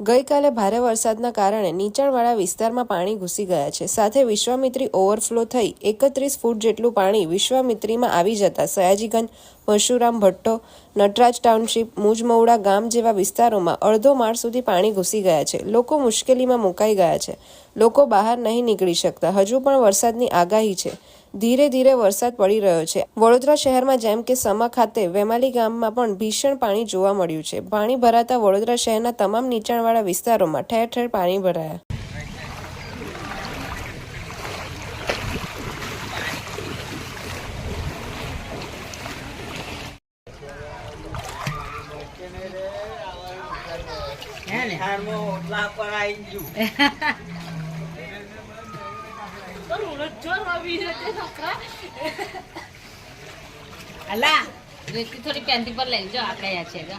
ગઈકાલે ભારે વરસાદના કારણે નીચાણવાળા વિસ્તારમાં પાણી ઘૂસી ગયા છે. સાથે વિશ્વામિત્રી ઓવરફ્લો થઈ એકત્રીસ ફૂટ જેટલું પાણી વિશ્વામિત્રીમાં આવી જતા સયાજીગંજ, પરશુરામ ભટ્ટો, નટરાજ ટાઉનશીપ મુજમૌડા ગામ જેવા વિસ્તારોમાં અડધો માળ સુધી પાણી ઘૂસી ગયા છે. લોકો મુશ્કેલીમાં મુકાઈ ગયા છે. લોકો બહાર નહીં નીકળી શકતા. હજુ પણ વરસાદની આગાહી છે. ધીરે ધીરે વરસાદ પડી રહ્યો છે. વડોદરા શહેરમાં જેમ કે સમા ખાતે વેમાલી ગામમાં પણ ભીષણ પાણી જોવા મળ્યું છે. પાણી ભરાતા વડોદરા શહેરના તમામ નીચાણવાળા વિસ્તારોમાં ઠેર ઠેર પાણી ભરાયા. ને? હારમાં ઓટલા પર આવી ગયું. અલા રેતી થોડી પેન્ટી પર લઈ જાઓ આપણે અહીંયા છે જો.